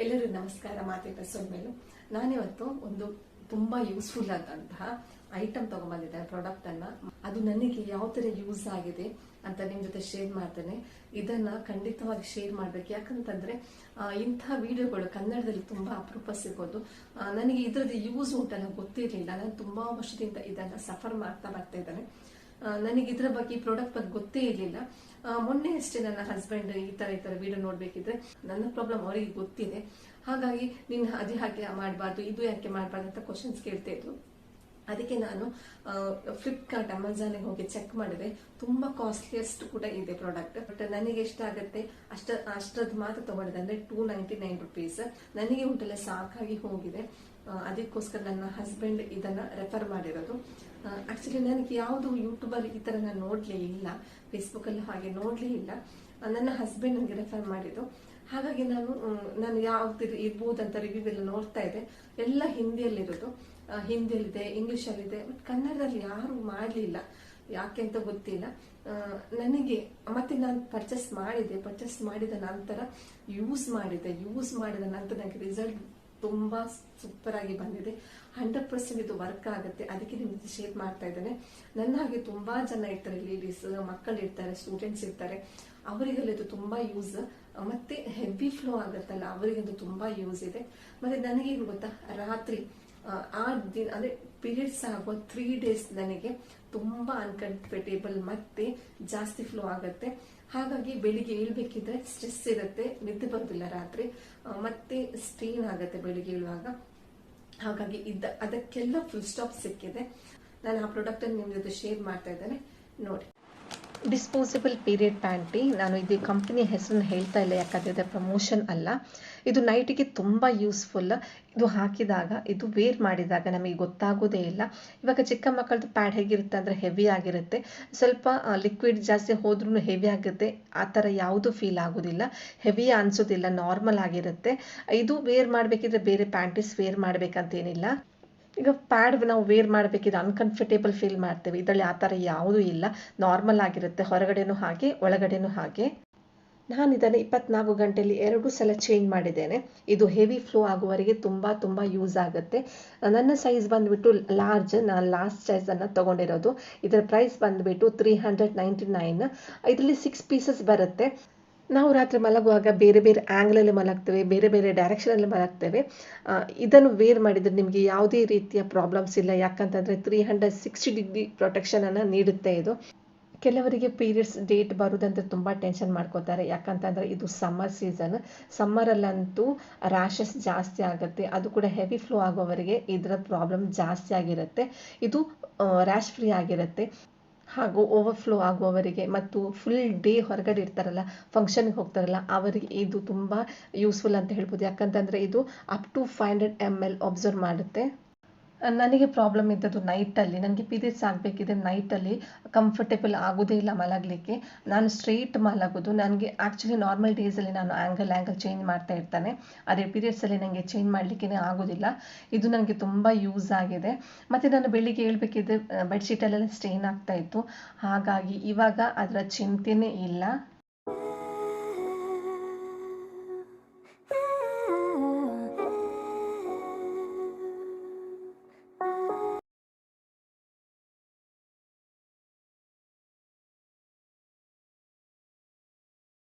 ಎಲ್ಲರಿಗೂ ನಮಸ್ಕಾರ, ಮಾತೆ ಪ್ರಸಾದ್ ಮೇಲೆ. ನಾನಿವತ್ತು ಒಂದು ತುಂಬ ಯೂಸ್ಫುಲ್ ಆದಂತಹ ಐಟಮ್ ತಗೊಂಬಂದಿದ್ದೆ ಪ್ರಾಡಕ್ಟ್ ಅನ್ನ. ಅದು ನನಗೆ ಯಾವ ತರ ಯೂಸ್ ಆಗಿದೆ ಅಂತ ನಿಮ್ ಜೊತೆ ಶೇರ್ ಮಾಡ್ತೇನೆ. ಇದನ್ನ ಖಂಡಿತವಾಗಿ ಶೇರ್ ಮಾಡ್ಬೇಕು. ಯಾಕಂತಂದ್ರೆ ಇಂತಹ ವಿಡಿಯೋಗಳು ಕನ್ನಡದಲ್ಲಿ ತುಂಬಾ ಅಪರೂಪ ಸಿಗೋದು. ನನಗೆ ಇದ್ರದ್ದು ಯೂಸ್ ಉಂಟಲ್ಲ ಗೊತ್ತಿರಲಿಲ್ಲ. ನಾನು ತುಂಬಾ ವರ್ಷದಿಂದ ಇದನ್ನ ಸಫರ್ ಮಾಡ್ತಾ ಬರ್ತಾ ಇದ್ದೇನೆ. ನನಗೆ ಇದರ ಬಗ್ಗೆ ಈ ಪ್ರಾಡಕ್ಟ್ ಬಗ್ಗೆ ಗೊತ್ತೇ ಇರಲಿಲ್ಲ. ಮೊನ್ನೆ ಅಷ್ಟೇ ನನ್ನ ಹಸ್ಬೆಂಡ್ ಈ ತರ ಈ ತರ ವಿಡಿಯೋ ನೋಡ್ಬೇಕಿದ್ರೆ ನನ್ನ ಪ್ರಾಬ್ಲಮ್ ಅವರಿಗೆ ಗೊತ್ತಿದೆ. ಹಾಗಾಗಿ ನೀನು ಅದೇ ಹಾಗೆ ಮಾಡಬಾರ್ದು, ಇದು ಯಾಕೆ ಮಾಡಬಾರ್ದು ಅಂತ ಕ್ವಶನ್ಸ್ ಕೇಳ್ತಾ ಇದ್ರು. ಅದಕ್ಕೆ ನಾನು ಫ್ಲಿಪ್ಕಾರ್ಟ್ ಅಮೆಝಾನ್ ಹೋಗಿ ಚೆಕ್ ಮಾಡಿದೆ. ತುಂಬಾ ಕಾಸ್ಟ್ಲಿಯಸ್ಟ್ ಕೂಡ ಇದೆ ಪ್ರಾಡಕ್ಟ್ ಬಟ್ ನನಗೆ ಎಷ್ಟು ಆಗುತ್ತೆ ಅಷ್ಟ ಅಷ್ಟರದ್ದು ಮಾತ್ರ ತಗೊಂಡಿದೆ ಅಂದ್ರೆ ಟೂ ನೈಂಟಿ ನೈನ್ ರುಪೀಸ್ ನನಗೆ ಉಂಟಲ್ಲ, ಸಾಕಾಗಿ ಹೋಗಿದೆ. ಅದಕ್ಕೋಸ್ಕರ ನನ್ನ ಹಸ್ಬೆಂಡ್ ಇದನ್ನ ರೆಫರ್ ಮಾಡಿರೋದು. ಆಕ್ಚುಲಿ ನನಗೆ ಯಾವುದು ಯೂಟ್ಯೂಬರ್ ಈ ಥರ ನಾನು ನೋಡಲೇ ಇಲ್ಲ. ಫೇಸ್ಬುಕ್ಕಲ್ಲೂ ಹಾಗೆ ನೋಡಲೇ ಇಲ್ಲ. ನನ್ನ ಹಸ್ಬೆಂಡ್ ನನಗೆ ರೆಫರ್ ಮಾಡಿದ್ದು. ಹಾಗಾಗಿ ನಾನು ನಾನು ಯಾವ್ದು ಅಂತ ರಿವ್ಯೂ ಎಲ್ಲ ನೋಡ್ತಾ ಇದ್ದೆ. ಎಲ್ಲ ಹಿಂದಿಯಲ್ಲಿರೋದು. ಹಿಂದಿಯಲ್ಲಿದೆ ಇಂಗ್ಲೀಷಲ್ಲಿದೆ ಬಟ್ ಕನ್ನಡದಲ್ಲಿ ಯಾರು ಮಾಡಲಿಲ್ಲ ಯಾಕೆ ಅಂತ ಗೊತ್ತಿಲ್ಲ. ನನಗೆ, ಮತ್ತೆ ನಾನು ಪರ್ಚೇಸ್ ಮಾಡಿದೆ ಪರ್ಚೇಸ್ ಮಾಡಿದ ನಂತರ ಯೂಸ್ ಮಾಡಿದೆ ಯೂಸ್ ಮಾಡಿದ ನಂತರ ನನಗೆ ರಿಸಲ್ಟ್ ತುಂಬಾ ಸೂಪರ್ ಆಗಿ ಬಂದಿದೆ. ಹಂಡ್ರೆಡ್ ಪರ್ಸೆಂಟ್ ಇದು ವರ್ಕ್ ಆಗುತ್ತೆ. ಅದಕ್ಕೆ ನಿಮ್ ಜೊತೆ ಶೇರ್ ಮಾಡ್ತಾ ಇದ್ದೇನೆ. ನನ್ನ ಹಾಗೆ ತುಂಬಾ ಜನ ಇರ್ತಾರೆ ಲೇಡೀಸ್ ಮಕ್ಕಳು ಇರ್ತಾರೆ ಸ್ಟೂಡೆಂಟ್ಸ್ ಇರ್ತಾರೆ. ಅವರಿಗೆಲ್ಲ ಇದು ತುಂಬಾ ಯೂಸ್ ಮತ್ತೆ ಹೆವಿ ಫ್ಲೋ ಆಗುತ್ತಲ್ಲ ಅವರಿಗಂತೂ ತುಂಬಾ ಯೂಸ್ ಇದೆ. ಮತ್ತೆ ನನಗೇನು ಗೊತ್ತಾ, ರಾತ್ರಿ, ಆ ದಿನ, ಅಂದ್ರೆ ಪೀರಿಯಡ್ಸ್ ಆಗುವ ತ್ರೀ ಡೇಸ್ ನನಗೆ ತುಂಬಾ ಅನ್ಕಂಫರ್ಟೇಬಲ್ ಮತ್ತೆ ಜಾಸ್ತಿ ಫ್ಲೋ ಆಗುತ್ತೆ. ಹಾಗಾಗಿ ಬೆಳಿಗ್ಗೆ ಏಳ್ಬೇಕಿದ್ರೆ ಸ್ಟ್ರೆಸ್ ಇರುತ್ತೆ, ನಿದ್ದೆ ಬರೋದಿಲ್ಲ ರಾತ್ರಿ. ಮತ್ತೆ ಸ್ಟೇನ್ ಆಗುತ್ತೆ ಬೆಳಿಗ್ಗೆ ಏಳುವಾಗ. ಹಾಗಾಗಿ ಇದ್ದ ಅದಕ್ಕೆಲ್ಲ ಫುಲ್ ಸ್ಟಾಪ್ ಸಿಕ್ಕಿದೆ. ನಾನು ಆ ಪ್ರಾಡಕ್ಟ್ ಅನ್ನು ನಿಮ್ ಜೊತೆ ಶೇರ್ ಮಾಡ್ತಾ ಇದ್ದೇನೆ. ನೋಡಿ. ಡಿಸ್ಪೋಸಬಲ್ ಪೀರಿಯಡ್ ಪ್ಯಾಂಟಿ ನಾನು ಇದು ಕಂಪ್ನಿಯ ಹೆಸರನ್ನು ಹೇಳ್ತಾ ಇಲ್ಲ, ಯಾಕಂದರೆ ಪ್ರಮೋಷನ್ ಅಲ್ಲ. ಇದು ನೈಟಿಗೆ ತುಂಬ ಯೂಸ್ಫುಲ್ ಇದು ಹಾಕಿದಾಗ, ಇದು ವೇರ್ ಮಾಡಿದಾಗ ನಮಗೆ ಗೊತ್ತಾಗೋದೇ ಇಲ್ಲ. ಇವಾಗ ಚಿಕ್ಕ ಮಕ್ಕಳದ್ದು ಪ್ಯಾಡ್ ಹೇಗಿರುತ್ತೆ ಅಂದರೆ ಹೆವಿ ಆಗಿರುತ್ತೆ. ಸ್ವಲ್ಪ ಲಿಕ್ವಿಡ್ ಜಾಸ್ತಿ ಹೋದ್ರೂ ಹೆವಿ ಆಗುತ್ತೆ. ಆ ಥರ ಯಾವುದು ಫೀಲ್ ಆಗೋದಿಲ್ಲ. ಹೆವಿ ಅನಿಸೋದಿಲ್ಲ ನಾರ್ಮಲ್ ಆಗಿರುತ್ತೆ. ಇದು ವೇರ್ ಮಾಡಬೇಕಿದ್ರೆ ಬೇರೆ ಪ್ಯಾಂಟೀಸ್ ವೇರ್ ಮಾಡಬೇಕಂತೇನಿಲ್ಲ. ಈಗ ಪ್ಯಾಡ್ ನಾವು ವೇರ್ ಮಾಡಬೇಕಿದ್ರೆ ಅನ್ಕಂಫರ್ಟೇಬಲ್ ಫೀಲ್ ಮಾಡ್ತೇವೆ. ಇದರಲ್ಲಿ ಆ ಥರ ಯಾವುದೂ ಇಲ್ಲ. ನಾರ್ಮಲ್ ಆಗಿರುತ್ತೆ. ಹೊರಗಡೆನೂ ಹಾಗೆ, ಒಳಗಡೆನೂ ಹಾಗೆ. ನಾನು ಇದನ್ನು ಇಪ್ಪತ್ನಾಲ್ಕು ಗಂಟೆಯಲ್ಲಿ ಎರಡು ಸಲ ಚೇಂಜ್ ಮಾಡಿದ್ದೇನೆ. ಇದು ಹೆವಿ ಫ್ಲೋ ಆಗುವವರೆಗೆ ತುಂಬ ತುಂಬ ಯೂಸ್ ಆಗುತ್ತೆ. ನನ್ನ ಸೈಜ್ ಬಂದುಬಿಟ್ಟು ಲಾರ್ಜ್ ನಾನು ಲಾಸ್ಟ್ ಸೈಜನ್ನು ತೊಗೊಂಡಿರೋದು. ಇದರ ಪ್ರೈಸ್ ಬಂದುಬಿಟ್ಟು ತ್ರೀ ಹಂಡ್ರೆಡ್ ನೈಂಟಿ ನೈನ್ ಇದರಲ್ಲಿ ಸಿಕ್ಸ್ ಪೀಸಸ್ ಬರುತ್ತೆ. ನಾವು ರಾತ್ರಿ ಮಲಗುವಾಗ ಬೇರೆ ಬೇರೆ ಆ್ಯಂಗಲಲ್ಲಿ ಮಲಗ್ತೇವೆ, ಬೇರೆ ಬೇರೆ ಡೈರೆಕ್ಷನಲ್ಲಿ ಮಲಗ್ತೇವೆ. ಇದನ್ನು ವೇರ್ ಮಾಡಿದರೆ ನಿಮಗೆ ಯಾವುದೇ ರೀತಿಯ ಪ್ರಾಬ್ಲಮ್ಸ್ ಇಲ್ಲ. ಯಾಕಂತಂದರೆ ತ್ರೀ ಹಂಡ್ರೆಡ್ ಸಿಕ್ಸ್ಟಿ ಡಿಗ್ರಿ ಪ್ರೊಟೆಕ್ಷನನ್ನು ನೀಡುತ್ತೆ ಇದು. ಕೆಲವರಿಗೆ ಪೀರಿಯಡ್ಸ್ ಡೇಟ್ ಬರೋದಂತ ತುಂಬ ಟೆನ್ಷನ್ ಮಾಡ್ಕೋತಾರೆ. ಯಾಕಂತಂದರೆ ಇದು ಸಮ್ಮರ್ ಸೀಸನ್ ಸಮ್ಮರಲ್ಲಂತೂ ರ್ಯಾಷಸ್ ಜಾಸ್ತಿ ಆಗುತ್ತೆ. ಅದು ಕೂಡ ಹೆವಿ ಫ್ಲೋ ಆಗೋವರಿಗೆ ಇದರ ಪ್ರಾಬ್ಲಮ್ ಜಾಸ್ತಿ ಆಗಿರುತ್ತೆ. ಇದು ರ್ಯಾಶ್ ಫ್ರೀ ಆಗಿರುತ್ತೆ. ಹಾಗೂ ಓವರ್ಫ್ಲೋ ಆಗುವವರಿಗೆ ಮತ್ತು ಫುಲ್ ಡೇ ಹೊರಗಡೆ ಇರ್ತಾರಲ್ಲ ಫಂಕ್ಷನ್ಗೆ ಹೋಗ್ತಾರಲ್ಲ, ಅವರಿಗೆ ಇದು ತುಂಬ ಯೂಸ್ಫುಲ್ ಅಂತ ಹೇಳ್ಬೋದು. ಯಾಕಂತಂದರೆ ಇದು up to five hundred M L observe ಮಾಡುತ್ತೆ. ನನಗೆ ಪ್ರಾಬ್ಲಮ್ ಇದ್ದದ್ದು ನೈಟಲ್ಲಿ ನನಗೆ ಪೀರಿಯಡ್ಸ್ ಆಗಬೇಕಿದ್ರೆ ನೈಟಲ್ಲಿ ಕಂಫರ್ಟೇಬಲ್ ಆಗೋದೇ ಇಲ್ಲ ಮಲಗಲಿಕ್ಕೆ. ನಾನು ಸ್ಟ್ರೈಟ್ ಮಲಗೋದು. ನನಗೆ ಆ್ಯಕ್ಚುಲಿ ನಾರ್ಮಲ್ ಡೇಸಲ್ಲಿ ನಾನು ಆ್ಯಂಗಲ್ ಆ್ಯಂಗಲ್ ಚೇಂಜ್ ಮಾಡ್ತಾ ಇರ್ತಾನೆ. ಅದೇ ಪೀರಿಯಡ್ಸಲ್ಲಿ ನನಗೆ ಚೇಂಜ್ ಮಾಡಲಿಕ್ಕೆ ಆಗೋದಿಲ್ಲ. ಇದು ನನಗೆ ತುಂಬ ಯೂಸ್ ಆಗಿದೆ. ಮತ್ತು ನಾನು ಬೆಳಿಗ್ಗೆ ಏಳಬೇಕಿದ್ರೆ ಬೆಡ್ಶೀಟಲ್ಲೆಲ್ಲ ಸ್ಟೇನ್ ಆಗ್ತಾ ಇತ್ತು. ಹಾಗಾಗಿ ಇವಾಗ ಅದರ ಚಿಂತೆನೇ ಇಲ್ಲ.